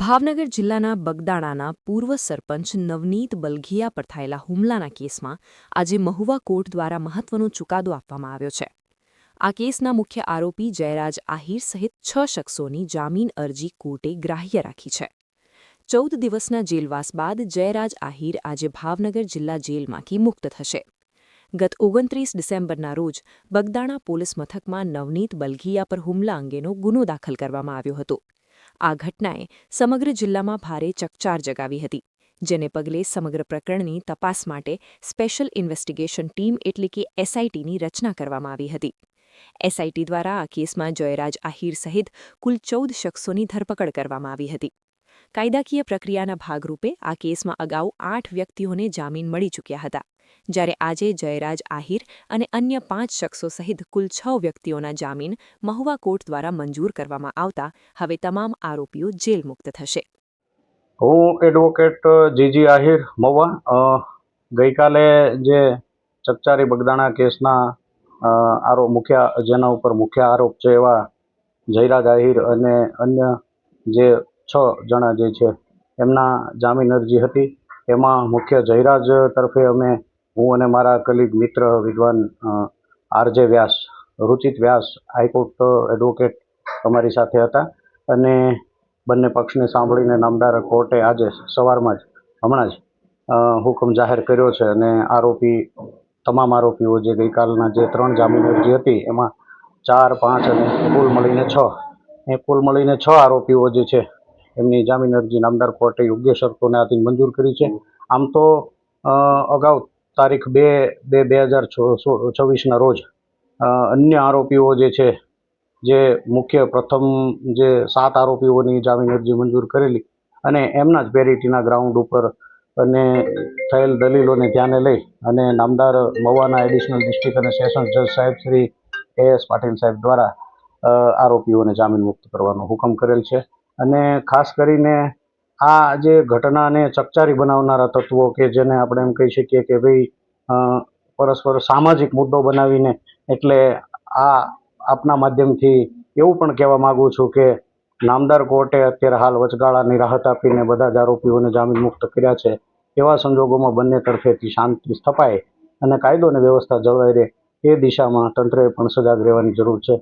ભાવનગર જિલ્લાના બગદાણાના પૂર્વ સરપંચ નવનીત બલઘિયા પર થયેલા હુમલાના કેસમાં આજે મહુવા કોર્ટ દ્વારા મહત્વનો ચુકાદો આપવામાં આવ્યો છે. આ કેસના મુખ્ય આરોપી જયરાજ આહિર સહિત છ શખ્સોની જામીન અરજી કોર્ટે ગ્રાહ્ય રાખી છે. ચૌદ દિવસના જેલવાસ બાદ જયરાજ આહિર આજે ભાવનગર જિલ્લા જેલમાંથી મુક્ત થશે. ગત ઓગણત્રીસ ડિસેમ્બરના રોજ બગદાણા પોલીસ મથકમાં નવનીત બલઘિયા પર હુમલા અંગેનો ગુનો દાખલ કરવામાં આવ્યો હતો. આ ઘટનાએ સમગ્ર જિલ્લામાં ભારે ચકચાર જગાવી હતી, જેને પગલે સમગ્ર પ્રકરણની તપાસ માટે સ્પેશિયલ ઇન્વેસ્ટિગેશન ટીમ એટલે કે એસઆઈટીની રચના કરવામાં આવી હતી. એસઆઈટી દ્વારા આ કેસમાં જયરાજ આહિર સહિત કુલ ચૌદ શખ્સોની ધરપકડ કરવામાં આવી હતી. કાયદાકીય પ્રક્રિયાના ભાગરૂપે આ કેસમાં અગાઉ આઠ વ્યક્તિઓને જામીન મળી ચૂક્યા હતા. જ્યારે આજે જયરાજ આહિર અને અન્ય પાંચ શખ્સો સહિત કુલ છ વ્યક્તિઓના જામીન મહુવા કોર્ટ દ્વારા મંજૂર કરવામાં આવતા હવે તમામ આરોપીઓ જેલ મુક્ત થશે. હું એડવોકેટ જીજી આહિર મહુવા ગઈકાલે જે ચકચારી બગદાણા કેસના આરોપ મુખ્ય, જેના ઉપર મુખ્ય આરોપ છે એવા જયરાજ આહિર અને અન્ય જે છ જણા જે છે, એમના જામીન અરજી હતી. એમાં મુખ્ય જયરાજ તરફે અમે હું અને મારા કલીગ મિત્ર વિદ્વાન RJ Vyas, Ruchit Vyas high court advocate અમારી સાથે હતા અને બંને પક્ષને સાંભળીને નામદાર કોર્ટે આજે સવારમાં જ, હમણાં જ હુકમ જાહેર કર્યો છે અને આરોપી, તમામ આરોપીઓ જે ગઈકાલના જે ત્રણ જામીન અરજી હતી, એમાં ચાર, પાંચ અને કુલ મળીને છ, એ કુલ મળીને છ આરોપીઓ જે છે, એમની જામીન અરજી નામદાર કોર્ટે યોગ્ય શરતોને આધીન મંજૂર કરી છે. આમ તો અગાઉ તારીખ બે બે બે હજાર છવ્વીસના રોજ અન્ય આરોપીઓ જે છે, જે મુખ્ય પ્રથમ જે સાત આરોપીઓની જામીન અરજી મંજૂર કરેલી અને એમના જ પેરિટીના ગ્રાઉન્ડ ઉપર અને થયેલ દલીલોને ધ્યાને લઈ અને નામદાર મવાના એડિશનલ ડિસ્ટ્રિક્ટ અને સેશન્સ જજ સાહેબ શ્રી એ એસ પાટીલ સાહેબ દ્વારા આરોપીઓને જામીન મુક્ત કરવાનો હુકમ કરેલ છે. અને ખાસ કરીને આ જે ઘટનાને ચકચારી બનાવનારા તત્વો કે જેને આપણે એમ કહી શકીએ કે ભાઈ પરસ્પર સામાજિક મુદ્દો બનાવીને એટલે આ આપના માધ્યમથી એવું પણ કહેવા માગું છું કે નામદાર કોર્ટે અત્યારે હાલ વચગાળાની રાહત આપીને બધા જ આરોપીઓને જામીન મુક્ત કર્યા છે, એવા સંજોગોમાં બંને તરફેથી શાંતિ સ્થપાય અને કાયદો અને વ્યવસ્થા જળવાઈ રહે એ દિશામાં તંત્રએ પણ સજાગ રહેવાની જરૂર છે.